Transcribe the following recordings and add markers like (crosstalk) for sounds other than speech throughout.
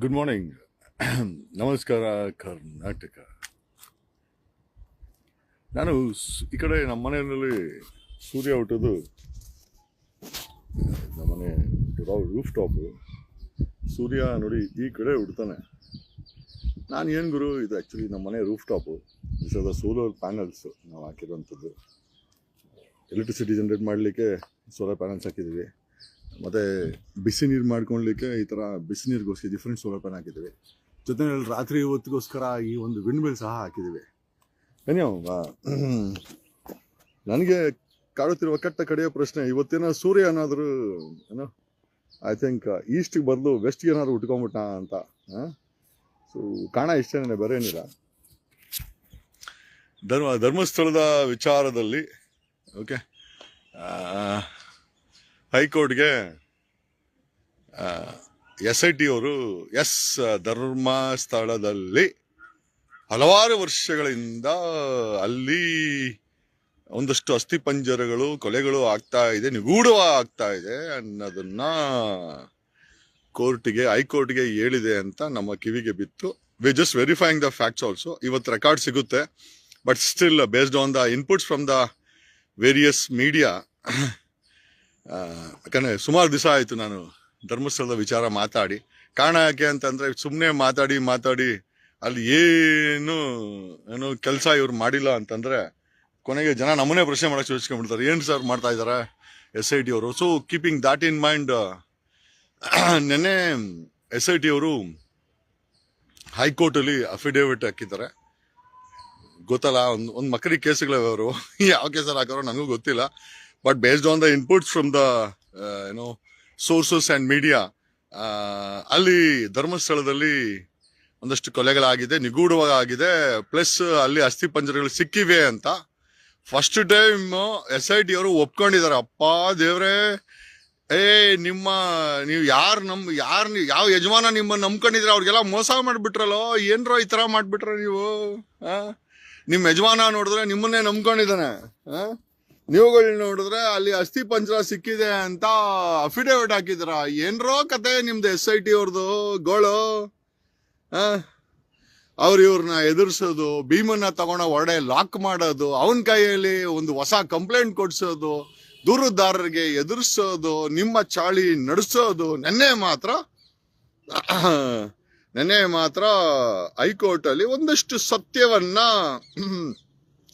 Good morning ನಮಸ್ಕಾರ ಕರ್ನಾಟಕ ನಾನು ಈ ಕಡೆ ನಮ್ಮ ಮನೆಯಲ್ಲಿ ಸೂರ್ಯ ಹುಟ್ಟೋದು ನಮ್ಮನೆ ರೂಫ್ ಟಾಪು ಸೂರ್ಯ ನೋಡಿ ಈ ಕಡೆ ಹುಡ್ತಾನೆ. ನಾನು ಏನು ಗುರು, ಇದು ಆ್ಯಕ್ಚುಲಿ ನಮ್ಮ ಮನೆ roof top is solar panels ನಾವು ಹಾಕಿರೋಂಥದ್ದು ಎಲೆಕ್ಟ್ರಿಸಿಟಿ ಜನ್ರೇಟ್ ಮಾಡಲಿಕ್ಕೆ ಸೋಲಾರ್ ಪ್ಯಾನಲ್ಸ್ ಹಾಕಿದ್ದೀವಿ. ಮತ್ತು ಬಿಸಿ ನೀರು ಮಾಡ್ಕೊಳ್ಲಿಕ್ಕೆ ಈ ಥರ ಬಿಸಿ ನೀರಿಗೋಸ್ಕರ ಡಿಫ್ರೆಂಟ್ ಸೋಲಾರ್ ಪ್ಯಾನ್ ಹಾಕಿದ್ದೀವಿ. ಜೊತೆಯಲ್ಲಿ ರಾತ್ರಿ ಹೊತ್ತಿಗೋಸ್ಕರ ಈ ಒಂದು ವಿಂಡ್ ಮಿಲ್ ಸಹ ಹಾಕಿದ್ದೀವಿ. ಏನೋ ನನಗೆ ಕಾಡುತ್ತಿರುವ ಕಟ್ಟ ಕಡೆಯ ಪ್ರಶ್ನೆ, ಇವತ್ತಿನ ಸೂರ್ಯ ಏನಾದರೂ, ಏನೋ? ಐ ಥಿಂಕ್ ಈಸ್ಟಿಗೆ ಬದಲು ವೆಸ್ಟ್ಗೆ ಏನಾದರೂ ಉಟ್ಕೊಂಬಿಟ್ಟ ಅಂತ ಸೊ ಕಾಣ ಇಷ್ಟೇನೆ ಬೇರೆ ಏನಿಲ್ಲ. ಧರ್ಮ, ಧರ್ಮಸ್ಥಳದ ವಿಚಾರದಲ್ಲಿ ಓಕೆ ಹೈಕೋರ್ಟ್ಗೆ ಎಸ್ ಐ ಟಿ ಅವರು ಎಸ್ ಧರ್ಮಸ್ಥಳದಲ್ಲಿ ಹಲವಾರು ವರ್ಷಗಳಿಂದ ಅಲ್ಲಿ ಒಂದಷ್ಟು ಅಸ್ಥಿಪಂಜರಗಳು ಕೊಲೆಗಳು ಆಗ್ತಾ ಇದೆ ನಿಗೂಢವ ಆಗ್ತಾ ಇದೆ ಅನ್ನೋದನ್ನ ಕೋರ್ಟ್ಗೆ, ಹೈಕೋರ್ಟ್ಗೆ ಹೇಳಿದೆ ಅಂತ ನಮ್ಮ ಕಿವಿಗೆ ಬಿತ್ತು. We just verifying the facts also ಇವತ್ತು ರೆಕಾರ್ಡ್ ಸಿಗುತ್ತೆ. But still based on the inputs from the various media ಯಾಕಂದ್ರೆ ಸುಮಾರು ದಿವಸ ಆಯಿತು ನಾನು ಧರ್ಮಸ್ಥಳದ ವಿಚಾರ ಮಾತಾಡಿ. ಕಾರಣ ಯಾಕೆ ಅಂತಂದರೆ ಸುಮ್ಮನೆ ಮಾತಾಡಿ ಮಾತಾಡಿ ಅಲ್ಲಿ ಏನು ಏನು ಕೆಲಸ ಇವ್ರು ಮಾಡಿಲ್ಲ ಅಂತಂದರೆ ಕೊನೆಗೆ ಜನ ನಮ್ಮನೆ ಪ್ರಶ್ನೆ ಮಾಡಕ್ಕೆ ಯೋಚಿಸ್ಕೊಂಡ್ಬಿಡ್ತಾರೆ. ಏನು ಸರ್ ಮಾಡ್ತಾ ಇದ್ದಾರೆ ಎಸ್ ಐ ಟಿ ಅವರು? So keeping that in mind ನೆನ್ನೆ ಎಸ್ ಐ ಟಿ ಅವರು ಹೈಕೋರ್ಟಲ್ಲಿ ಅಫಿಡೇವಿಟ್ ಹಾಕಿದ್ದಾರೆ. ಗೊತ್ತಲ್ಲ, ಒಂದು ಒಂದು ಮಕ್ಕಳಿಗೆ ಕೇಸ್ಗಳವರು (laughs) ಯಾವ ಕೇಸಲ್ಲಿ ಹಾಕೋರು ನನಗೂ ಗೊತ್ತಿಲ್ಲ. But based on the inputs from the ಏನೋ ಸೋರ್ಸಸ್ ಆ್ಯಂಡ್ ಮೀಡಿಯಾ ಅಲ್ಲಿ ಧರ್ಮಸ್ಥಳದಲ್ಲಿ ಒಂದಷ್ಟು ಕೊಲೆಗಳಾಗಿದೆ, ನಿಗೂಢವಾಗಿದೆ ಪ್ಲಸ್ ಅಲ್ಲಿ ಅಸ್ಥಿ ಪಂಜರಗಳು ಸಿಕ್ಕಿವೆ ಅಂತ. First time S I T ಅವರು ಒಪ್ಕೊಂಡಿದ್ದಾರೆ, ಅಪ್ಪ ದೇವ್ರೆ, ಏ, ನಿಮ್ಮ, ನೀವು ಯಾರು ನಮ್, ಯಾರು ಯಾವ ಯಜಮಾನ ನಿಮ್ಮ ನಂಬ್ಕೊಂಡಿದ್ರೆ ಅವ್ರಿಗೆಲ್ಲ ಮೋಸ ಮಾಡ್ಬಿಟ್ರಲ್ಲೋ, ಏನ್ರೋ ಈ ತರ ಮಾಡ್ಬಿಟ್ರ ನೀವು ನಿಮ್ಮ ನಿಮ್ ಯಜಮಾನ ನೋಡಿದ್ರೆ ನಿಮ್ಮನ್ನೇ ನಂಬ್ಕೊಂಡಿದ್ದಾನೆ? ನೀವುಗಳು ನೋಡಿದ್ರೆ ಅಲ್ಲಿ ಅಸ್ಥಿ ಪಂಜರ ಸಿಕ್ಕಿದೆ ಅಂತ ಅಫಿಡೇವಿಟ್ ಹಾಕಿದ್ರ ಏನ್ರೋ ಕತೆ ನಿಮ್ದು ಎಸ್ ಐ ಟಿ ಅವ್ರದ್ದು ಗೋಳು. ಅವ್ರು ಇವ್ರನ್ನ ಎದುರಿಸೋದು, ಭೀಮನ್ನ ತಗೊಂಡ ಹೊರಡೆ ಲಾಕ್ ಮಾಡೋದು, ಅವನ ಕೈಯಲ್ಲಿ ಒಂದು ಹೊಸ ಕಂಪ್ಲೇಂಟ್ ಕೊಡ್ಸೋದು, ದೂರುದಾರರಿಗೆ ಎದುರಿಸೋದು, ನಿಮ್ಮ ಚಾಳಿ ನಡೆಸೋದು, ನೆನ್ನೆ ಮಾತ್ರ ನೆನ್ನೆ ಮಾತ್ರ ಹೈಕೋರ್ಟ್ ಅಲ್ಲಿ ಒಂದಷ್ಟು ಸತ್ಯವನ್ನ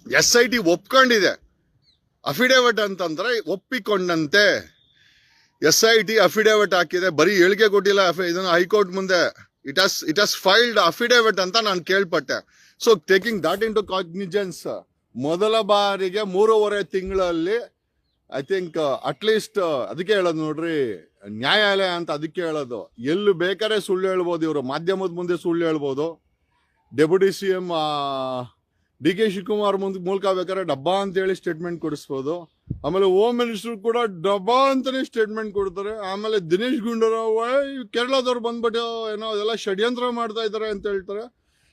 ಎಸ್ ಐ ಟಿ ಒಪ್ಕೊಂಡಿದೆ. ಅಫಿಡೇವಿಟ್ ಅಂತಂದ್ರೆ ಒಪ್ಪಿಕೊಂಡಂತೆ. ಎಸ್ ಐ ಟಿ ಅಫಿಡೇವಿಟ್ ಹಾಕಿದೆ. ಬರೀ ಹೇಳಿಕೆ ಕೊಟ್ಟಿಲ್ಲ ಇದನ್ನು ಹೈಕೋರ್ಟ್ ಮುಂದೆ. It has it has filed affidavit ಅಂತ ನಾನು ಕೇಳ್ಪಟ್ಟೆ. So taking that into cognizance ಮೊದಲ ಬಾರಿಗೆ ಮೂರುವರೆ ತಿಂಗಳಲ್ಲಿ ಐ ಥಿಂಕ್ ಅಟ್ಲೀಸ್ಟ್ ಅದಕ್ಕೆ ಹೇಳೋದು ನೋಡ್ರಿ, ನ್ಯಾಯಾಲಯ ಅಂತ ಅದಕ್ಕೆ ಹೇಳೋದು. ಎಲ್ಲಿ ಬೇಕಾದ್ರೆ ಸುಳ್ಳು ಹೇಳ್ಬೋದು ಇವರು. ಮಾಧ್ಯಮದ ಮುಂದೆ ಸುಳ್ಳು ಹೇಳ್ಬೋದು. Deputy C M D K Shivakumar ಮುಂದ್ ಮೂಲಕ ಬೇಕಾದ್ರೆ ಡಬ್ಬಾ ಅಂತ ಹೇಳಿ ಸ್ಟೇಟ್ಮೆಂಟ್ ಕೊಡಿಸ್ಬೋದು. ಆಮೇಲೆ ಹೋಮ್ ಮಿನಿಸ್ಟರ್ ಕೂಡ ಡಬ್ಬಾ ಅಂತಾನೆ ಸ್ಟೇಟ್ಮೆಂಟ್ ಕೊಡ್ತಾರೆ. ಆಮೇಲೆ ದಿನೇಶ್ ಗುಂಡೂರಾವ್ "ಏಯ್, ಕೇರಳದವ್ರು ಬಂದ್ಬಿಟ್ಟು ಏನೋ ಅದೆಲ್ಲ ಷಡ್ಯಂತ್ರ ಮಾಡ್ತಾ ಇದ್ದಾರೆ ಅಂತ ಹೇಳ್ತಾರೆ.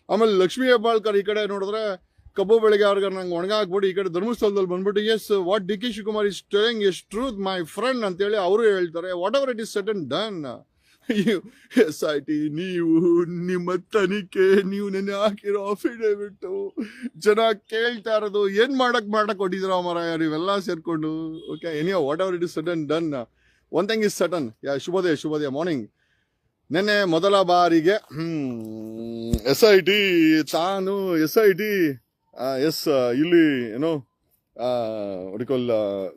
ಆಮೇಲೆ ಲಕ್ಷ್ಮೀ ಹೆಬ್ಬಾಳ್ಕರ್ ಈ ಕಡೆ ನೋಡಿದ್ರೆ ಕಬ್ಬು ಬೆಳಗ್ಗೆ ಅವ್ರಿಗೆ ನಂಗೆ ಒಣಗ ಈ ಕಡೆ ಧರ್ಮಸ್ಥಳದಲ್ಲಿ ಬಂದ್ಬಿಟ್ಟು yes what D K Shivakumar is telling as truth my friend ಅಂತೇಳಿ ಅವರು ಹೇಳ್ತಾರೆ. Whatever it is set done S I T, ನೀವು ನಿಮ್ಮ ತನಿಖೆ ನೀವು ನೆನೆ ಹಾಕಿರೋ ಅಫಿಡೇವಿಟ್. ಜನ ಕೇಳ್ತಾ ಇರೋದು, ಏನ್ ಮಾಡಕ್ ಮಾಡಕ್ ಕೊಟ್ಟಿದ್ರ ಮರ ಇವೆಲ್ಲ ಸೇರ್ಕೊಂಡು okay any whatever it is sudden done one thing is sudden yeah ಶುಭೋದಯ ಶುಭೋದಯ ಮಾರ್ನಿಂಗ್ ನೆನ್ನೆ ಮೊದಲ ಬಾರಿಗೆ ಎಸ್ ಐ ಟಿ, ತಾನು ಎಸ್ ಐ ಟಿ ಎಸ್ ಇಲ್ಲಿ, ಏನೋ ಹುಡುಕೊಲ್ಲ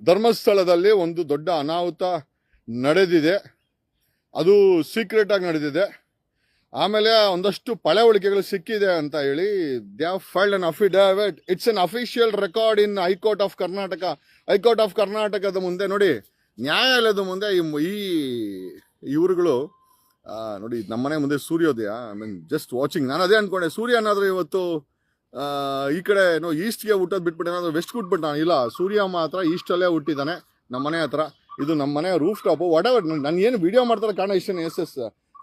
ಧರ್ಮಸ್ಥಳದಲ್ಲಿ ಒಂದು ದೊಡ್ಡ ಅನಾಹುತ ನಡೆದಿದೆ. ಅದು ಸೀಕ್ರೆಟ್ ಆಗಿ ನಡೆದಿದೆ ಆಮೇಲೆ ಒಂದಷ್ಟು ಪಳೆ ಉಳಿಕೆಗಳು ಸಿಕ್ಕಿದೆ ಅಂತ ಹೇಳಿ they filed an affidavit. It's an official record in high court of Karnataka high court of ಕರ್ನಾಟಕದ ಮುಂದೆ ನೋಡಿ, ನ್ಯಾಯಾಲಯದ ಮುಂದೆ ಈ ಇವರುಗಳು ನೋಡಿ ನಮ್ಮನೆ ಮುಂದೆ ಸೂರ್ಯೋದಯ ಐ ಮೀನ್ ಜಸ್ಟ್ ವಾಚಿಂಗ್ ನಾನು ಅದೇ ಅನ್ಕೊಂಡೆ, ಸೂರ್ಯ ಅನ್ನಾದ್ರೆ ಇವತ್ತು ಈ ಕಡೆ ಏನೋ ಈಸ್ಟ್ಗೆ ಹುಟ್ಟೋದು ಬಿಟ್ಬಿಟ್ಟು ವೆಸ್ಟ್ಗೆ ವೆಸ್ಟ್ ನಾನು ಇಲ್ಲ, ಸೂರ್ಯ ಮಾತ್ರ ಈಸ್ಟಲ್ಲೇ ಹುಟ್ಟಿದ್ದಾನೆ ನಮ್ಮನೆ ಹತ್ರ. ಇದು ನಮ್ಮ ಮನೆ ರೂಫ್ ಟಾಪ್ ಎವರ್ ನಾನು ಏನು ವಿಡಿಯೋ ಮಾಡ್ತಾರೆ ಕಾರಣ ಇಷ್ಟೇ ಎಸ್ ಎಸ್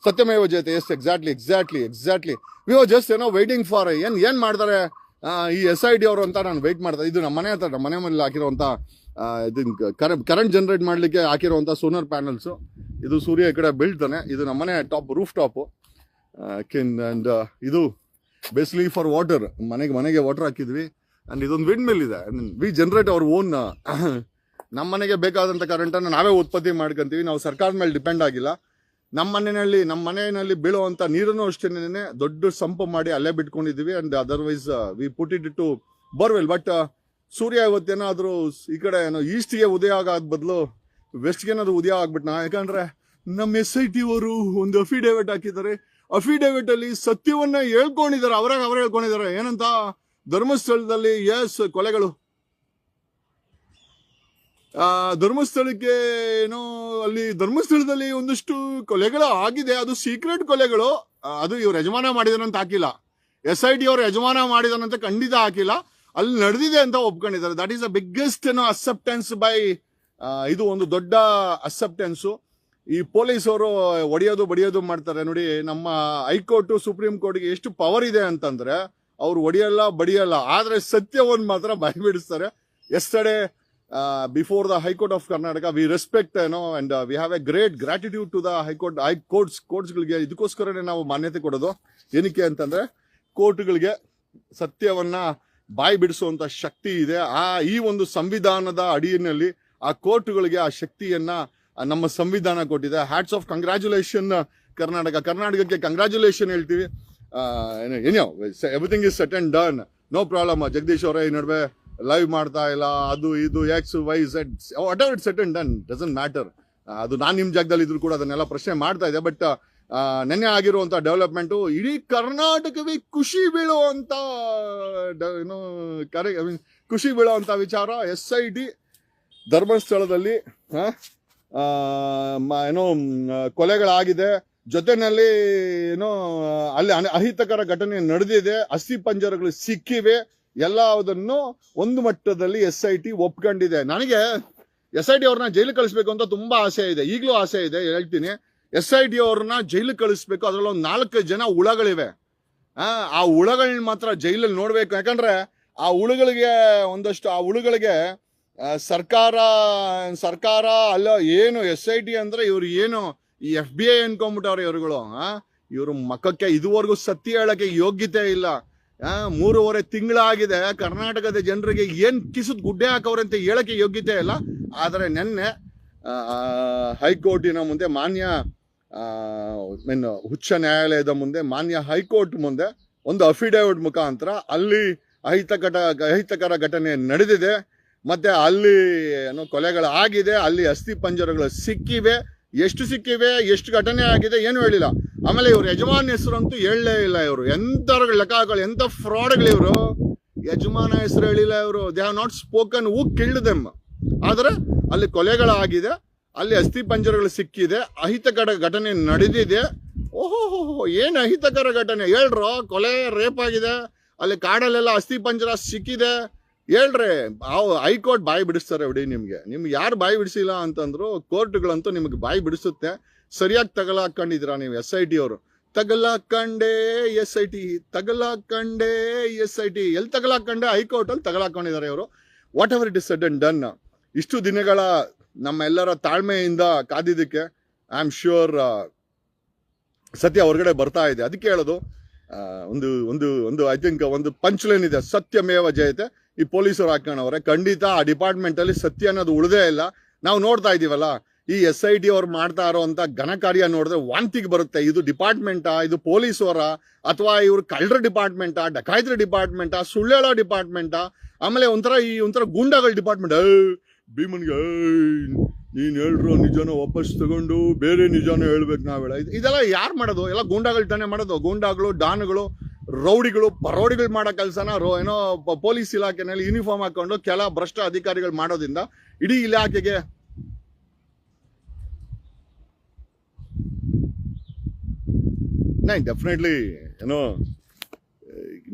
ಸತ್ಯಮೇವ ಜಯತೆ yes exactly exactly exactly we are just ಏನೋ ವೈಟಿಂಗ್ ಫಾರ್ ಏನು ಏನು ಮಾಡ್ತಾರೆ ಈ ಎಸ್ ಐ ಡಿ ಅವರು ಅಂತ ನಾನು ವೆಯ್ಟ್ ಮಾಡ್ತಾರೆ ಇದು ನಮ್ಮ ಮನೆ ಹತ್ರ ನಮ್ಮ ಮನೆ ಮೇಲೆ ಹಾಕಿರುವಂತ ಕರೆಂಟ್ ಜನರೇಟ್ ಮಾಡ್ಲಿಕ್ಕೆ ಹಾಕಿರುವಂಥ ಸೋನರ್ ಪ್ಯಾನಲ್ಸ್ ಇದು ಸೂರ್ಯ ಈ ಕಡೆ ಬೀಳ್ತಾನೆ. ಇದು ನಮ್ಮ ಮನೆ ಟಾಪ್ ರೂಫ್ ಟಾಪ್ ಕೆನ್ ಅಂಡ್ ಇದು ಬೇಸಿಲಿ ಫಾರ್ ವಾಟರ್ ಮನೆಗೆ ಮನೆಗೆ ವಾಟರ್ ಹಾಕಿದ್ವಿ. ಅಂಡ್ ಇದೊಂದು ವಿಂಡ್ ಮಿಲ್ ಇದೆ ವಿ ಜನರೇಟ್ ಅವ್ರ ಓನ್ ನಮ್ಮ ಮನೆಗೆ ಬೇಕಾದಂಥ ಕರೆಂಟನ್ನು ನಾವೇ ಉತ್ಪತ್ತಿ ಮಾಡ್ಕೊಂತೀವಿ. ನಾವು ಸರ್ಕಾರದ ಮೇಲೆ ಡಿಪೆಂಡ್ ಆಗಿಲ್ಲ. ನಮ್ಮ ಮನೆಯಲ್ಲಿ ನಮ್ಮ ಮನೆಯಲ್ಲಿ ಬೀಳುವಂಥ ನೀರನ್ನು ಅಷ್ಟೇನೆ ದೊಡ್ಡ ಸಂಪು ಮಾಡಿ ಅಲ್ಲೇ ಬಿಟ್ಕೊಂಡಿದ್ದೀವಿ and otherwise we put it to borewell but ಸೂರ್ಯ ಇವತ್ತೇನಾದರೂ ಈ ಕಡೆ ಏನೋ ಈಸ್ಟ್ಗೆ ಉದಯ ಆಗೋದ್ ಬದಲು ವೆಸ್ಟ್ಗೆ ಏನಾದರೂ ಉದಯ ಆಗ್ಬಿಟ್ನಾ? ಯಾಕಂದರೆ ನಮ್ಮ ಎಸ್ ಐ ಟಿ ಅವರು ಒಂದು ಅಫಿಡೇವಿಟ್ ಹಾಕಿದ್ದಾರೆ. ಅಫಿಡೇವಿಟ್ ಅಲ್ಲಿ ಸತ್ಯವನ್ನ ಹೇಳ್ಕೊಂಡಿದ್ದಾರೆ. ಅವರಾಗ ಅವರೇ ಹೇಳ್ಕೊಂಡಿದ್ದಾರೆ. ಏನಂತ? ಧರ್ಮಸ್ಥಳದಲ್ಲಿ ಎಸ್ ಕೊಲೆಗಳು. ಧರ್ಮಸ್ಥಳಕ್ಕೆ ಏನೋ ಅಲ್ಲಿ ಧರ್ಮಸ್ಥಳದಲ್ಲಿ ಒಂದಷ್ಟು ಕೊಲೆಗಳು ಆಗಿದೆ. ಅದು ಸೀಕ್ರೆಟ್ ಕೊಲೆಗಳು. ಅದು ಇವ್ರು ಯಜಮಾನ ಮಾಡಿದಾರಂತ ಹಾಕಿಲ್ಲ. ಎಸ್ ಐ ಟಿ ಅವ್ರ ಯಜಮಾನ ಮಾಡಿದಾನಂತ ಖಂಡಿತ ಹಾಕಿಲ್ಲ. ಅಲ್ಲಿ ನಡೆದಿದೆ ಅಂತ ಒಪ್ಕೊಂಡಿದ್ದಾರೆ. ದಟ್ ಈಸ್ ದ ಬಿಗ್ಗೆಸ್ಟ್ ಏನೋ ಅಕ್ಸೆಪ್ಟೆನ್ಸ್ ಬೈ ಇದು ಒಂದು ದೊಡ್ಡ ಅಕ್ಸೆಪ್ಟೆನ್ಸು ಈ ಪೊಲೀಸ್ ಅವರು ಒಡೆಯೋದು, ಬಡಿಯೋದು ಮಾಡ್ತಾರೆ. ನೋಡಿ, ನಮ್ಮ ಹೈಕೋರ್ಟ್, ಸುಪ್ರೀಂ ಕೋರ್ಟ್ಗೆ ಎಷ್ಟು ಪವರ್ ಇದೆ ಅಂತಂದ್ರೆ, ಅವ್ರು ಒಡೆಯಲ್ಲ, ಬಡಿಯಲ್ಲ. ಆದ್ರೆ ಸತ್ಯವನ್ನು ಮಾತ್ರ (laughs) ಬಾಯಿ yesterday before the high court of Karnataka we respect ಏನೋ and we have a great gratitude to the high court high courts ಕೋರ್ಟ್ಸ್ಗಳಿಗೆ ಇದಕ್ಕೋಸ್ಕರನೇ ನಾವು ಮಾನ್ಯತೆ ಕೊಡೋದು. ಏನಕ್ಕೆ ಅಂತಂದ್ರೆ, ಕೋರ್ಟ್ಗಳಿಗೆ ಸತ್ಯವನ್ನ ಬಾಯಿ ಬಿಡಿಸುವಂತ ಶಕ್ತಿ ಇದೆ. ಆ, ಈ ಒಂದು ಸಂವಿಧಾನದ ಅಡಿಯಲ್ಲಿ ಆ ಕೋರ್ಟ್ಗಳಿಗೆ ಆ ಶಕ್ತಿಯನ್ನ ನಮ್ಮ ಸಂವಿಧಾನ ಕೊಟ್ಟಿದೆ. ಹ್ಯಾಟ್ಸ್ ಆಫ್ ಕಂಗ್ರ್ಯಾಚುಲೇಷನ್ ಕರ್ನಾಟಕ ಕರ್ನಾಟಕಕ್ಕೆ ಕಂಗ್ರ್ಯಾಚುಲೇಷನ್ ಹೇಳ್ತೀವಿ. ಏನೋ everything is set and done no problem Jagadish ಅವರೇ, ಈ ನಡುವೆ ಲೈವ್ ಮಾಡ್ತಾ ಇಲ್ಲ, ಅದು ಇದು X Y Z whatever it set and done doesn't matter ಅದು ನಾನು ನಿಮ್ಮ ಜಾಗದಲ್ಲಿ ಇದ್ರು ಕೂಡ ಅದನ್ನೆಲ್ಲ ಪ್ರಶ್ನೆ ಮಾಡ್ತಾ ಇದೆ ಬಟ್ ನೆನ್ನೆ ಆಗಿರುವಂತ ಡೆವಲಪ್ಮೆಂಟು ಇಡೀ ಕರ್ನಾಟಕವೇ ಖುಷಿ ಬೀಳುವಂತ ಏನು, ಕರೆ ಖುಷಿ ಬೀಳುವಂತ ವಿಚಾರ ಎಸ್ ಐ ಟಿ ಧರ್ಮಸ್ಥಳದಲ್ಲಿ ಏನೋ ಕೊಲೆಗಳಾಗಿದೆ. ಜೊತೆಯಲ್ಲಿ ಏನೋ ಅಲ್ಲಿ ಅಹಿತಕರ ಘಟನೆ ನಡೆದಿದೆ, ಅಸ್ಥಿ ಪಂಜರಗಳು ಸಿಕ್ಕಿವೆ. ಎಲ್ಲದನ್ನು ಒಂದು ಮಟ್ಟದಲ್ಲಿ ಎಸ್ ಐ ಟಿ ಒಪ್ಕೊಂಡಿದೆ. ನನಗೆ ಎಸ್ ಐ ಟಿ ಅವ್ರನ್ನ ಜೈಲು ಕಳಿಸ್ಬೇಕು ಅಂತ ತುಂಬಾ ಆಸೆ ಇದೆ. ಈಗಲೂ ಆಸೆ ಇದೆ ಹೇಳ್ತೀನಿ. ಎಸ್ ಐ ಟಿ ಅವ್ರನ್ನ ಜೈಲು ಕಳಿಸ್ಬೇಕು. ಅದರಲ್ಲಿ ಒಂದು ನಾಲ್ಕು ಜನ ಹುಳಗಳಿವೆ. ಆ, ಹುಳಗಳನ್ನ ಮಾತ್ರ ಜೈಲಲ್ಲಿ ನೋಡ್ಬೇಕು. ಯಾಕಂದ್ರೆ ಆ ಹುಳುಗಳಿಗೆ ಒಂದಷ್ಟು ಆ ಹುಳುಗಳಿಗೆ ಸರ್ಕಾರ ಸರ್ಕಾರ ಅಲ್ಲ ಏನು ಎಸ್ ಐ ಟಿ ಅಂದ್ರೆ ಇವ್ರು ಏನು ಈ ಎಫ್ ಬಿ ಐ ಅನ್ಕೊಂಡ್ಬಿಟ್ಟವ್ರೆ ಇವ್ರುಗಳು ಇವರು ಮಕ್ಕಕ್ಕೆ ಇದುವರೆಗೂ ಸತ್ಯ ಹೇಳಕ್ಕೆ ಯೋಗ್ಯತೆ ಇಲ್ಲ. ಮೂರುವರೆ ತಿಂಗಳಾಗಿದೆ. ಕರ್ನಾಟಕದ ಜನರಿಗೆ ಏನು ಕಿಸುದ್ ಗುಡ್ಡೆ ಹಾಕವ್ರೆ ಅಂತ ಹೇಳಕ್ಕೆ ಯೋಗ್ಯತೆ ಇಲ್ಲ. ಆದರೆ ನಿನ್ನೆ ಹೈಕೋರ್ಟಿನ ಮುಂದೆ ಮಾನ್ಯ ಮೀನ್ ಉಚ್ಚ ನ್ಯಾಯಾಲಯದ ಮುಂದೆ ಮಾನ್ಯ ಹೈಕೋರ್ಟ್ ಮುಂದೆ ಒಂದು ಅಫಿಡೇವಿಟ್ ಮುಖಾಂತರ ಅಲ್ಲಿ ಅಹಿತಕಟ, ಅಹಿತಕರ ಘಟನೆ ನಡೆದಿದೆ. ಮತ್ತೆ ಅಲ್ಲಿ ಏನೋ ಕೊಲೆಗಳಾಗಿದೆ ಅಲ್ಲಿ ಅಸ್ಥಿ ಪಂಜರಗಳು ಸಿಕ್ಕಿವೆ. ಎಷ್ಟು ಸಿಕ್ಕಿವೆ? ಎಷ್ಟು ಘಟನೆ ಆಗಿದೆ? ಏನು ಹೇಳಿಲ್ಲ. ಆಮೇಲೆ ಇವ್ರ ಹೆಸರು ಅಂತೂ ಹೇಳಲೇ ಇಲ್ಲ ಇವರು. ಎಂತ ಲೆಕ್ಕಗಳು ಎಂತ ಫ್ರಾಡ್ಗಳು ಇವರು. ಯಜಮಾನ ಹೆಸರು ಹೇಳಿಲ್ಲ ಇವರು. They have not spoken who killed them ಆದ್ರೆ ಅಲ್ಲಿ ಕೊಲೆಗಳಾಗಿದೆ, ಅಲ್ಲಿ ಅಸ್ಥಿ ಪಂಜರಗಳು ಸಿಕ್ಕಿದೆ, ಅಹಿತಕರ ಘಟನೆ ನಡೆದಿದೆ. ಓಹೋ ಏನು ಅಹಿತಕರ ಘಟನೆ? ಹೇಳ್ರೋ, ಕೊಲೆ, ರೇಪ್ ಆಗಿದೆ. ಅಲ್ಲಿ ಕಾಡಲ್ಲೆಲ್ಲ ಅಸ್ಥಿ ಪಂಜರ ಸಿಕ್ಕಿದೆ. ಹೇಳ್ರಿ, ಅವು ಹೈಕೋರ್ಟ್ ಬಾಯಿ ಬಿಡಿಸ್ತಾರೆ ಬಿಡಿ ನಿಮಗೆ. ನಿಮ್ಗೆ ಯಾರು ಬಾಯಿ ಬಿಡಿಸಿಲ್ಲ ಅಂತಂದ್ರು, ಕೋರ್ಟ್ಗಳಂತೂ ನಿಮಗೆ ಬಾಯಿ ಬಿಡಿಸುತ್ತೆ. ಸರಿಯಾಗಿ ತಗಲಾಕೊಂಡಿದ್ದೀರಾ ನೀವು ಎಸ್ ಐ ಟಿ ಅವರು? ತಗಲಾಕಂಡೆ ಎಸ್ ಐ ಟಿ ತಗಲಾಕಂಡೆ ಎಸ್ ಐ ಟಿ ಎಲ್ಲಿ ತಗಲಾಕಂಡೆ? ಹೈಕೋರ್ಟ್ ಅಲ್ಲಿ ತಗಲಾಕೊಂಡಿದ್ದಾರೆ ಇವರು. Whatever it is set and done ಇಷ್ಟು ದಿನಗಳ ನಮ್ಮೆಲ್ಲರ ತಾಳ್ಮೆಯಿಂದ ಕಾದಿದ್ದಕ್ಕೆ ಐ ಆಮ್ ಶ್ಯೂರ್ ಸತ್ಯ ಹೊರಗಡೆ ಬರ್ತಾ ಇದೆ. ಅದಕ್ಕೆ ಹೇಳೋದು ಒಂದು ಒಂದು ಒಂದು ಐ ಥಿಂಕ್ ಒಂದು ಪಂಚ್ಲೈನ್ ಇದೆ. ಸತ್ಯಮೇವ ಜಯತೆ. ಈ ಪೊಲೀಸರು ಹಾಕೋಣವ್ರೆ. ಖಂಡಿತ ಆ ಡಿಪಾರ್ಟ್ಮೆಂಟ್ ಅಲ್ಲಿ ಸತ್ಯ ಅನ್ನೋದು ಉಳಿದೇ ಇಲ್ಲ. ನಾವು ನೋಡ್ತಾ ಇದೀವಲ್ಲ. ಈ ಎಸ್ ಐ ಟಿ ಅವ್ರು ಮಾಡ್ತಾ ಇರೋಂಥ ಘನ ಕಾರ್ಯ ನೋಡಿದ್ರೆ ವಾಂತಿಗೆ ಬರುತ್ತೆ. ಇದು ಡಿಪಾರ್ಟ್ಮೆಂಟಾ ಇದು ಪೊಲೀಸವರ ಅಥವಾ ಇವ್ರು ಕಳ್ಳರ ಡಿಪಾರ್ಟ್ಮೆಂಟಾ ಡಕಾಯ್ತರ ಡಿಪಾರ್ಟ್ಮೆಂಟಾ ಸುಳ್ಳೆಳ ಡಿಪಾರ್ಟ್ಮೆಂಟಾ ಆಮೇಲೆ ಒಂಥರ ಈ ಒಂಥರ ಗೂಂಡಾಗಳ ಡಿಪಾರ್ಟ್ಮೆಂಟ್ ಭೀಮನ್ಗೆ ನೀನ್ ಹೇಳ್ರು ನಿಜನ ವಾಪಸ್ ತಗೊಂಡು ಬೇರೆ ನಿಜಾನ ಹೇಳ್ಬೇಕು ನಾವ್ ಹೇಳ ಇದ್- ಇದೆಲ್ಲ ಯಾರು ಮಾಡೋದು? ಎಲ್ಲ ಗೂಂಡಾಗಳು ತಾನೇ ಮಾಡೋದು. ಗೂಂಡಾಗಳು ಡಾನ್ಗಳು, ರೌಡಿಗಳು, ಪರೋಡಿಗಳು ಮಾಡೋ ಕೆಲಸನ ರೋ ಏನೋ ಪೊಲೀಸ್ ಇಲಾಖೆನಲ್ಲಿ ಯೂನಿಫಾರ್ಮ್ ಹಾಕೊಂಡು ಕೆಲ ಭ್ರಷ್ಟ ಅಧಿಕಾರಿಗಳು ಮಾಡೋದ್ರಿಂದ ಇಡೀ ಇಲಾಖೆಗೆ ನೈ ಡೆಫಿನೆಟ್ಲಿ ಏನೋ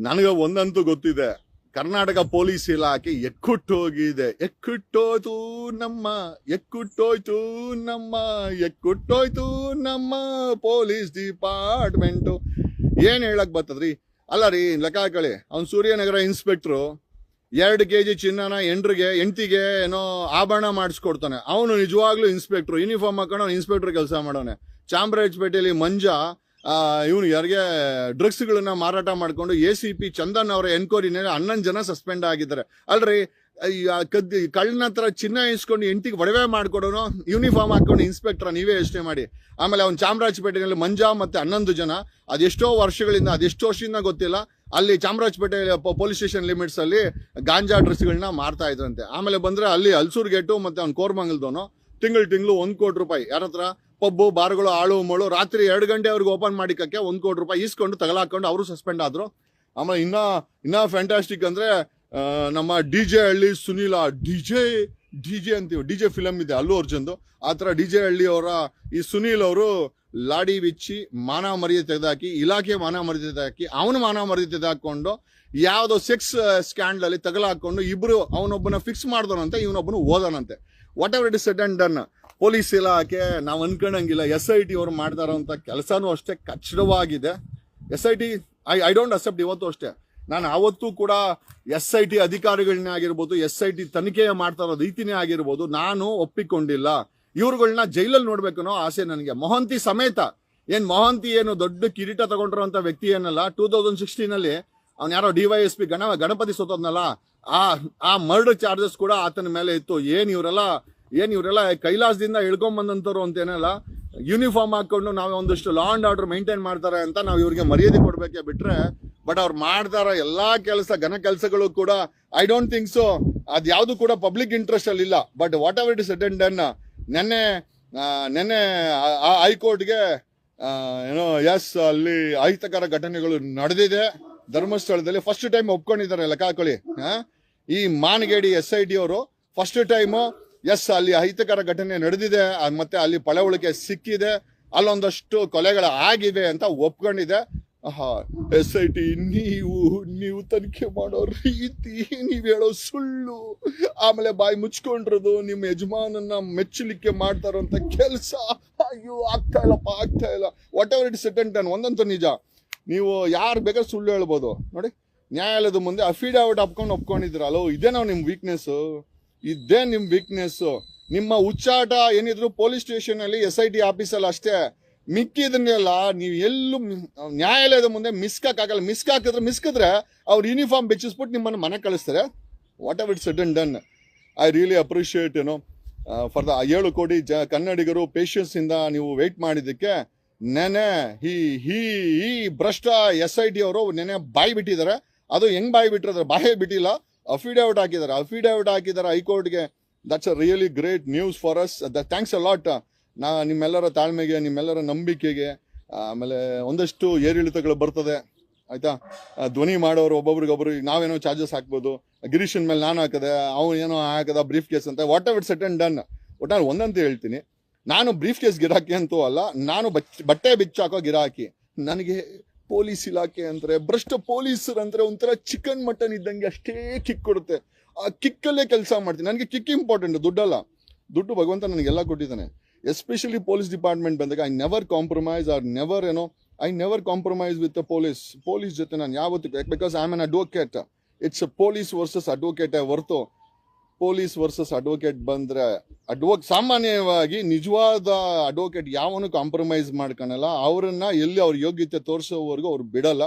ನನಗೆ ಒಂದಂತೂ ಗೊತ್ತಿದೆ. ಕರ್ನಾಟಕ ಪೊಲೀಸ್ ಇಲಾಖೆ ಎಕ್ಕುಟ್ಟೋಗಿದೆ. ಎಕ್ಕುಟ್ಟೋಯ್ತು ನಮ್ಮ ಎಕ್ಕುಟ್ಟೋಯ್ತು ನಮ್ಮ ಎಕ್ಕುಟ್ಟೋಯ್ತು ನಮ್ಮ ಪೊಲೀಸ್ ಡಿಪಾರ್ಟ್ಮೆಂಟು. ಏನು ಹೇಳಕ್ ಬರ್ತದ್ರಿ? ಅಲ್ಲ ರೀ, ಲೆಕ್ಕ ಹಾಕಳಿ ಅವ್ನು ಸೂರ್ಯನಗರ ಇನ್ಸ್ಪೆಕ್ಟ್ರು ಎರಡು ಕೆ ಜಿ ಚಿನ್ನನ ಎಂಟ್ರಿಗೆ, ಎಂಟಿಗೆ, ಏನೋ ಆಭರಣ ಮಾಡಿಸ್ಕೊಡ್ತಾನೆ. ಅವನು ನಿಜವಾಗ್ಲೂ ಇನ್ಸ್ಪೆಕ್ಟ್ರು. ಯೂನಿಫಾರ್ಮ್ ಹಾಕೊಂಡು ಅವ್ನು ಇನ್ಸ್ಪೆಕ್ಟ್ರ್ ಕೆಲಸ ಮಾಡೋನೆ. ಚಾಮರಾಜಪೇಟೆಯಲ್ಲಿ ಮಂಜ ಇವನು ಯಾರಿಗೆ ಡ್ರಗ್ಸ್ಗಳನ್ನ ಮಾರಾಟ ಮಾಡಿಕೊಂಡು ಎ ಸಿ ಪಿ ಚಂದನ್ ಅವರ ಎನ್ಕ್ವೈರಿನಲ್ಲಿ ಹನ್ನೊಂದು ಜನ ಸಸ್ಪೆಂಡ್ ಆಗಿದ್ದಾರೆ. ಅಲ್ರಿ ಕದ್ ಕಳ್ಳನ ಹತ್ರ ಚಿನ್ನ ಇಸ್ಕೊಂಡು ಎಂಟಿಗೆ ಒಡವೆ ಮಾಡ್ಕೊಡೋನು ಯೂನಿಫಾರ್ಮ್ ಹಾಕೊಂಡು ಇನ್ಸ್ಪೆಕ್ಟರ್ ನೀವೇ ಯೋಚನೆ ಮಾಡಿ. ಆಮೇಲೆ ಅವ್ನು ಚಾಮರಾಜಪೇಟೆಯಲ್ಲಿ ಮಂಜಾ ಮತ್ತೆ ಹನ್ನೊಂದು ಜನ, ಅದೆಷ್ಟೋ ವರ್ಷಗಳಿಂದ, ಅದೆಷ್ಟೋ ವರ್ಷದಿಂದ ಗೊತ್ತಿಲ್ಲ, ಅಲ್ಲಿ ಚಾಮರಾಜಪೇಟೆ ಪೊಲೀಸ್ ಸ್ಟೇಷನ್ ಲಿಮಿಟ್ಸ್ ಅಲ್ಲಿ ಗಾಂಜಾ ಡ್ರೆಸ್ಗಳನ್ನ ಮಾರ್ತಾ ಇದ್ರಂತೆ. ಆಮೇಲೆ ಬಂದ್ರೆ ಅಲ್ಲಿ ಹಲ್ಸೂರ್ ಗೇಟು ಮತ್ತೆ ಅವ್ನು ಕೋರ್ಮಂಗಲ್ದವನು, ತಿಂಗಳು ತಿಂಗಳು ಒಂದು ಕೋಟಿ ರೂಪಾಯಿ. ಯಾರ ಹತ್ರ ಪಬ್ಬು ಬಾರ್ಗಳು, ಆಳು, ಮಳು, ರಾತ್ರಿ ಎರಡು ಗಂಟೆ ಅವ್ರಿಗೆ ಓಪನ್ ಮಾಡಿಕಕ್ಕೆ ಒಂದು ಕೋಟಿ ರೂಪಾಯಿ ಇಸ್ಕೊಂಡು ತಗಲಾಕೊಂಡು ಅವರು ಸಸ್ಪೆಂಡ್ ಆದ್ರು. ಆಮೇಲೆ ಇನ್ನ ಇನ್ನ ಫ್ಯಾಂಟಾಸ್ಟಿಕ್ ಅಂದ್ರೆ ನಮ್ಮ D J Halli Sunil D J D J ಅಂತೀವಿ, ಡಿ ಜೆ ಫಿಲಮ್ ಇದೆ ಅಲ್ಲು ಅರ್ಜುನ್ದು. ಆ ಥರ ಡಿ ಜೆ ಹಳ್ಳಿ ಅವರ, ಈ ಸುನೀಲ್ ಅವರು ಲಾಡಿ ಬಿಚ್ಚಿ ಮಾನ ಮರ್ಯಾದೆ ತೆಗೆದಾಕಿ, ಇಲಾಖೆ ಮಾನ ಮರ್ಯಾದೆ ತೆಗೆದಾಕಿ, ಅವನು ಮಾನ ಮರ್ಯಾದೆ ತೆಗೆದಾಕೊಂಡು, ಯಾವುದೋ ಸೆಕ್ಸ್ ಸ್ಕ್ಯಾಂಡಲ್ ಅಲ್ಲಿ ತಗಲಾಕೊಂಡು ಇಬ್ರು ಅವನೊಬ್ಬನ ಫಿಕ್ಸ್ ಮಾಡ್ದನಂತೆ, ಇವನೊಬ್ಬನು ಓದೋನಂತೆ. Whatever it is set and done police ಇಲಾಖೆ, ನಾವು ಅನ್ಕೊಂಡಂಗಿಲ್ಲ. ಎಸ್ ಐ ಟಿ ಅವ್ರು ಮಾಡ್ತಾ ಅಂತ ಕೆಲಸನೂ ಅಷ್ಟೇ ಕಚ್ಚಡವಾಗಿದೆ S I T I I don't accept ಇವತ್ತು ಅಷ್ಟೇ. ನಾನು ಅವತ್ತು ಕೂಡ ಎಸ್ ಐ ಟಿ ಅಧಿಕಾರಿಗಳನ್ನೇ ಆಗಿರ್ಬೋದು ಎಸ್ ಐ ಟಿ ತನಿಖೆ ಮಾಡ್ತಾ ಇರೋ ರೀತಿನೇ ಆಗಿರ್ಬೋದು, ನಾನು ಒಪ್ಪಿಕೊಂಡಿಲ್ಲ. ಇವ್ರುಗಳನ್ನ ಜೈಲಲ್ಲಿ ನೋಡ್ಬೇಕು ಅನ್ನೋ ಆಸೆ ನನಗೆ. ಮೊಹಂತಿ ಸಮೇತ, ಏನ್ ಮೊಹಂತಿ ಏನು ದೊಡ್ಡ ಕಿರೀಟ ತಗೊಂಡಿರುವಂತ ವ್ಯಕ್ತಿ ಏನಲ್ಲ ಟೂ ತೌಸಂಡ್ ಸಿಕ್ಸ್ಟೀನಲ್ಲಿ ಅವ್ನು ಯಾರೋ ಡಿ ವೈ ಎಸ್ ಪಿ ಗಣ, ಗಣಪತಿ ಸೋತದ್ನಲ್ಲ ಆ ಆ ಮರ್ಡರ್ ಚಾರ್ಜಸ್ ಕೂಡ ಆತನ ಮೇಲೆ ಇತ್ತು. ಏನ್ ಇವರೆಲ್ಲ ಏನ್ ಇವರೆಲ್ಲ ಕೈಲಾಸದಿಂದ ಇಳ್ಕೊಂಡ್ ಬಂದಂತವ್ರು ಅಂತೇನಲ್ಲ ಯೂನಿಫಾರ್ಮ್ ಹಾಕೊಂಡು ನಾವು ಒಂದಷ್ಟು ಲಾ ಅಂಡ್ ಆರ್ಡರ್ ಮೈಂಟೈನ್ ಮಾಡ್ತಾರೆ ಅಂತ ನಾವು ಇವ್ರಿಗೆ ಮರ್ಯಾದೆ ಕೊಡ್ಬೇಕೆ ಬಿಟ್ರೆ ಬಟ್ ಅವ್ರು ಮಾಡ್ತಾರ ಎಲ್ಲಾ ಕೆಲಸ, ಘನ ಕೆಲಸಗಳು ಕೂಡ ಐ ಡೋಂಟ್ ಥಿಂಕ್ ಸೊ ಅದ್ ಯಾವ್ದು ಕೂಡ ಪಬ್ಲಿಕ್ ಇಂಟ್ರೆಸ್ಟ್ ಅಲ್ಲಿ ಇಲ್ಲ. But whatever it is attend done ನೆನ್ನೆ ನೆನ್ನೆ ಹೈಕೋರ್ಟ್ಗೆ ಏನೋ ಎಸ್ ಅಲ್ಲಿ ಅಹಿತಕರ ಘಟನೆಗಳು ನಡೆದಿದೆ. ಧರ್ಮಸ್ಥಳದಲ್ಲಿ ಫಸ್ಟ್ ಟೈಮ್ ಒಪ್ಕೊಂಡಿದ್ದಾರೆ ಲೆಕ್ಕ ಹಾಕೊಳ್ಳಿ? ಈ ಮಾನಗೇಡಿ ಎಸ್ ಐ ಡಿ ಅವರು ಫಸ್ಟ್ ಟೈಮ್ ಎಸ್ ಅಲ್ಲಿ ಅಹಿತಕರ ಘಟನೆ ನಡೆದಿದೆ ಮತ್ತೆ ಅಲ್ಲಿ ಪಳವಳಿಕೆ ಸಿಕ್ಕಿದೆ, ಅಲ್ಲೊಂದಷ್ಟು ಕೊಲೆಗಳು ಆಗಿವೆ ಅಂತ ಒಪ್ಕೊಂಡಿದೆ. ಎಸ್ ಐ ಟಿ ನೀವು ನೀವು ತನಿಖೆ ಮಾಡೋ ರೀತಿ ನೀವು ಹೇಳೋ ಸುಳ್ಳು. ಆಮೇಲೆ ಬಾಯಿ ಮುಚ್ಕೊಂಡಿರೋದು ನಿಮ್ಮ ಯಜಮಾನನ್ನ ಮೆಚ್ಚಲಿಕ್ಕೆ ಮಾಡ್ತಾ ಇರೋಂಥ ಕೆಲಸ. ಅಯ್ಯೋ, ಆಗ್ತಾ ಇಲ್ಲಪ್ಪ ಆಗ್ತಾ ಇಲ್ಲ. ವಾಟ್ ಎವರ್ ಇಟ್ ಸೆಕೆಂಡ್ ಟೈನ್ ಒಂದಂತೂ ನಿಜ. ನೀವು ಯಾರು ಬೇಕಾದ್ರೆ ಸುಳ್ಳು ಹೇಳ್ಬೋದು. ನೋಡಿ. ನ್ಯಾಯಾಲಯದ ಮುಂದೆ ಅಫಿಡಾವಿಟ್ ಒಪ್ಕೊಂಡಿದ್ರ. ಒಪ್ಕೊಂಡಿದ್ರಲ್ಲೋ ಇದೇ ನಾವು ನಿಮ್ಮ ವೀಕ್ನೆಸ್ಸು ಇದೇ ನಿಮ್ಮ ವೀಕ್ನೆಸ್ಸು ನಿಮ್ಮ ಉಚ್ಚಾಟ ಏನಿದ್ರು ಪೊಲೀಸ್ ಸ್ಟೇಷನ್ ಅಲ್ಲಿ ಎಸ್ ಐ ಟಿ ಆಫೀಸಲ್ಲಿ ಅಷ್ಟೇ. ಮಿಕ್ಕಿದನ್ನೆಲ್ಲ ನೀವು ಎಲ್ಲೂ ನ್ಯಾಯಾಲಯದ ಮುಂದೆ ಮಿಸ್ಕಾಗಲ್ಲ ಮಿಸ್ಕ್ ಹಾಕಿದ್ರೆ ಮಿಸ್ಕಿದ್ರೆ ಅವ್ರು ಯೂನಿಫಾರ್ಮ್ ಬೆಚ್ಚಿಸ್ಬಿಟ್ಟು ನಿಮ್ಮನ್ನು ಮನೆ ಕಳಿಸ್ತಾರೆ. Whatever it's done done I really appreciate ಏನು ಫಾರ್ ದ ಏಳು ಕೋಟಿ ಜ, ಕನ್ನಡಿಗರು ಪೇಷನ್ಸಿಂದ ನೀವು ವೆಯ್ಟ್ ಮಾಡಿದ್ದಕ್ಕೆ ನೆನೆ, ಹಿ ಈ ಭ್ರಷ್ಟ ಎಸ್ ಐ ಟಿ ಅವರು ನೆನೆ ಬಾಯಿ ಬಿಟ್ಟಿದ್ದಾರೆ ಅದು ಹೆಂಗ್ ಬಾಯಿ ಬಿಟ್ಟಿರೋದ್ರೆ ಬಾಯಿ ಬಿಟ್ಟಿಲ್ಲ. ಅಫಿಡೇವಿಟ್ ಹಾಕಿದ್ದಾರೆ. ಅಫಿಡೇವಿಟ್ ಹಾಕಿದ್ದಾರೆ ಹೈಕೋರ್ಟ್ಗೆ. That's a really great news for us thanks a lot ನಾ ನಿಮ್ಮೆಲ್ಲರ ತಾಳ್ಮೆಗೆ, ನಿಮ್ಮೆಲ್ಲರ ನಂಬಿಕೆಗೆ, ಆಮೇಲೆ ಒಂದಷ್ಟು ಏರಿಳಿತಗಳು ಬರ್ತದೆ. ಆಯ್ತಾ? ಧ್ವನಿ ಮಾಡೋರು ಒಬ್ಬೊಬ್ರಿಗೊಬ್ರು, ನಾವೇನೋ ಚಾರ್ಜಸ್ ಹಾಕ್ಬೋದು. ಗಿರೀಶನ್ ಮೇಲೆ ನಾನು ಹಾಕದೆ, ಅವನು ಏನೋ ಹಾಕದ ಬ್ರೀಫ್ ಕೇಸ್ ಅಂತ. Whatever set and done ನಾನು ಒಂದಂತ ಹೇಳ್ತೀನಿ. ನಾನು ಬ್ರೀಫ್ ಕೇಸ್ ಗಿರಾಕಿ ಅಂತೂ ಅಲ್ಲ, ನಾನು ಬಚ್- ಬಟ್ಟೆ ಬಿಚ್ಚಾಕೋ ಗಿರಾಕಿ. ನನಗೆ ಪೊಲೀಸ್ ಇಲಾಖೆ ಅಂದ್ರೆ, ಭ್ರಷ್ಟ ಪೊಲೀಸರು ಅಂದ್ರೆ ಒಂಥರ ಚಿಕನ್ ಮಟನ್ ಇದ್ದಂಗೆ ಅಷ್ಟೇ ಕಿಕ್ ಕೊಡುತ್ತೆ. ಆ ಕಿಕ್ಕಲ್ಲೇ ಕೆಲಸ ಮಾಡ್ತೀನಿ. ನನಗೆ ಕಿಕ್ ಇಂಪಾರ್ಟೆಂಟ್ ದುಡ್ಡಲ್ಲ. ದುಡ್ಡು ಭಗವಂತ ನನಗೆಲ್ಲ ಕೊಟ್ಟಿದ್ದಾನೆ. ಎಸ್ಪೆಷಲಿ ಪೊಲೀಸ್ ಡಿಪಾರ್ಟ್ಮೆಂಟ್ ಬಂದಾಗ I never compromise or never ಏನೋ I never compromise with police police ಜೊತೆ ನಾನು ಯಾವತ್ತೂ because I am an advocate it's police versus advocate ಹೊರತು ಪೊಲೀಸ್ ವರ್ಸಸ್ ಅಡ್ವೊಕೇಟ್ ಬಂದ್ರೆ ಅಡ್ವೊಕ್ ಸಾಮಾನ್ಯವಾಗಿ ನಿಜವಾದ ಅಡ್ವೊಕೇಟ್ ಯಾವನು ಕಾಂಪ್ರಮೈಸ್ ಮಾಡ್ಕೊಳಲ್ಲ ಅವರನ್ನ ಎಲ್ಲಿ ಅವ್ರ ಯೋಗ್ಯತೆ ತೋರಿಸೋವರೆಗೂ ಅವ್ರು ಬಿಡಲ್ಲ.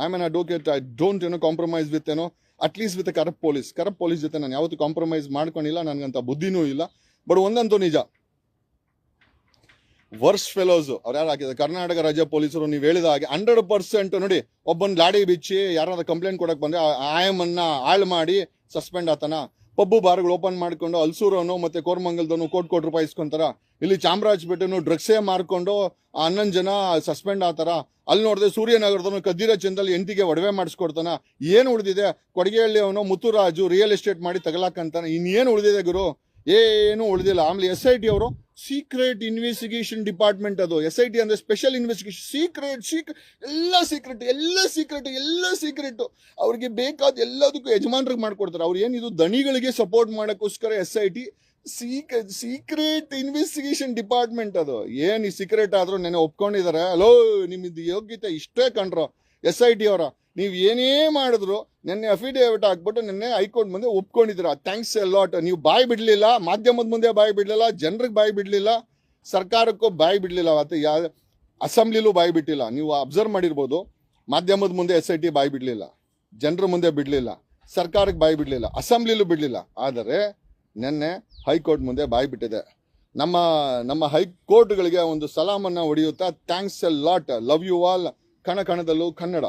I am an advocate I don't ಏನೋ ಕಾಂಪ್ರಮೈಸ್ ವಿತ್ ಏನೋ at least with corrupt police corrupt police ಜೊತೆ ನಾನು ಯಾವತ್ತು ಕಾಂಪ್ರಮೈಸ್ ಮಾಡ್ಕೊಂಡಿಲ್ಲ ನನಗಂತ ಬುದ್ಧಿನೂ ಇಲ್ಲ. ಬಟ್ ಒಂದಂತೂ ನಿಜ. ವರ್ಸ್ ಫೆಲೋಸ್ ಅವ್ರು ಯಾರು ಕರ್ನಾಟಕ ರಾಜ್ಯ ಪೊಲೀಸರು, ನೀವು ಹೇಳಿದ ಹಾಗೆ ಹಂಡ್ರೆಡ್ ಪರ್ಸೆಂಟ್ ನೋಡಿ, ಒಬ್ಬನ್ ಲಾಡಿ ಬಿಚ್ಚಿ ಯಾರಾದ್ರೂ ಕಂಪ್ಲೇಂಟ್ ಕೊಡಕ್ಕೆ ಬಂದ್ರೆ ಆಯಮನ್ನ ಹಾಳು ಮಾಡಿ ಸಸ್ಪೆಂಡ್ ಆತನ? ಪಬ್ಬು ಬಾರ್ಗಳು ಓಪನ್ ಮಾಡ್ಕೊಂಡು ಅಲ್ಸೂರನೋ ಮತ್ತೆ ಕೋರ್ಮಂಗಲ್ದವನು ಕೋಟಿ ಕೋಟಿ ರೂಪಾಯಿ ಇಸ್ಕೊಂತಾರ. ಇಲ್ಲಿ ಚಾಮರಾಜಪೇಟೆನು ಡ್ರಗ್ಸೇ ಮಾರ್ಕೊಂಡು ಹನ್ನೊಂದು ಜನ ಸಸ್ಪೆಂಡ್ ಆತಾರ. ಅಲ್ಲಿ ನೋಡಿದ್ರೆ ಸೂರ್ಯನಗರದವನು ಕದ್ದಿರ ಚಂದಲ್ಲಿ ಎಂಟಿಗೆ ಒಡವೆ ಮಾಡಿಸ್ಕೊಡ್ತಾನ. ಏನು ಉಳಿದಿದೆ? ಕೊಡಗೆಹಳ್ಳಿ ಅವನು ಮುತ್ತುರಾಜು ರಿಯಲ್ ಎಸ್ಟೇಟ್ ಮಾಡಿ ತಗಲಾಕಂತಾನೆ ಇನ್ನೇನು ಉಳಿದಿದೆ ಗುರು? ಏನು ಉಳಿದಿಲ್ಲ. ಆಮೇಲೆ ಎಸ್ ಐ ಟಿ ಅವರು ಸೀಕ್ರೆಟ್ ಇನ್ವೆಸ್ಟಿಗೇಷನ್ ಡಿಪಾರ್ಟ್ಮೆಂಟ್ ಅದು ಎಸ್ ಐ ಟಿ ಅಂದ್ರೆ ಸ್ಪೆಷಲ್ ಇನ್ವೆಸ್ಟಿಗೇಷನ್ ಸೀಕ್ರೆಟ್ ಸೀಕ್ರೆಟ್ ಎಲ್ಲ ಸೀಕ್ರೆಟ್ ಎಲ್ಲ ಸೀಕ್ರೆಟ್ ಎಲ್ಲ ಸೀಕ್ರೆಟ್ ಅವ್ರಿಗೆ ಬೇಕಾದ ಎಲ್ಲದಕ್ಕೂ ಯಜಮಾನ್ರಿಗೆ ಮಾಡ್ಕೊಡ್ತಾರೆ. ಅವ್ರು ಏನಿದು ದಣಿಗಳಿಗೆ ಸಪೋರ್ಟ್ ಮಾಡೋಕ್ಕೋಸ್ಕರ S I T secret secret investigation department ಅದು. ಏನು ಈ ಸೀಕ್ರೆಟ್ ಆದರೂ ನೆನೆ ಒಪ್ಕೊಂಡಿದ್ದಾರೆ ಅಲೋ ನಿಮ್ದು ಯೋಗ್ಯತೆ ಇಷ್ಟೇ ಕಂಡ್ರು ಎಸ್ ಐ ಟಿ ಅವರ. ನೀವು ಏನೇ ಮಾಡಿದ್ರು ನಿನ್ನೆ ಅಫಿಡೇವಿಟ್ ಹಾಕ್ಬಿಟ್ಟು ನಿನ್ನೆ ಹೈಕೋರ್ಟ್ ಮುಂದೆ ಒಪ್ಕೊಂಡಿದ್ದೀರಾ. ಥ್ಯಾಂಕ್ಸ್ ಎ ಲಾಟ್ ನೀವು ಬಾಯಿ ಬಿಡಲಿಲ್ಲ, ಮಾಧ್ಯಮದ ಮುಂದೆ ಬಾಯಿ ಬಿಡಲಿಲ್ಲ, ಜನರಿಗೆ ಬಾಯಿ ಬಿಡಲಿಲ್ಲ, ಸರ್ಕಾರಕ್ಕೂ ಬಾಯಿ ಬಿಡಲಿಲ್ಲ. ಅವತ್ತು ಯಾ, ಅಸೆಂಬ್ಲಿಲೂ ಬಾಯಿ ಬಿಟ್ಟಿಲ್ಲ. ನೀವು ಅಬ್ಸರ್ವ್ ಮಾಡಿರ್ಬೋದು, ಮಾಧ್ಯಮದ ಮುಂದೆ ಎಸ್ ಐ ಟಿ ಬಾಯಿ ಬಿಡಲಿಲ್ಲ, ಜನರ ಮುಂದೆ ಬಿಡಲಿಲ್ಲ, ಸರ್ಕಾರಕ್ಕೆ ಬಾಯಿ ಬಿಡಲಿಲ್ಲ, ಅಸೆಂಬ್ಲಿಲೂ ಬಿಡಲಿಲ್ಲ. ಆದರೆ ನಿನ್ನೆ ಹೈಕೋರ್ಟ್ ಮುಂದೆ ಬಾಯಿ ಬಿಟ್ಟಿದೆ. ನಮ್ಮ ನಮ್ಮ ಹೈಕೋರ್ಟ್ಗಳಿಗೆ ಒಂದು ಸಲಾಮನ್ನ ಹೊಡೆಯುತ್ತಾ thanks a lot love you all ಕಣ ಕಣದಲ್ಲೂ ಕನ್ನಡ.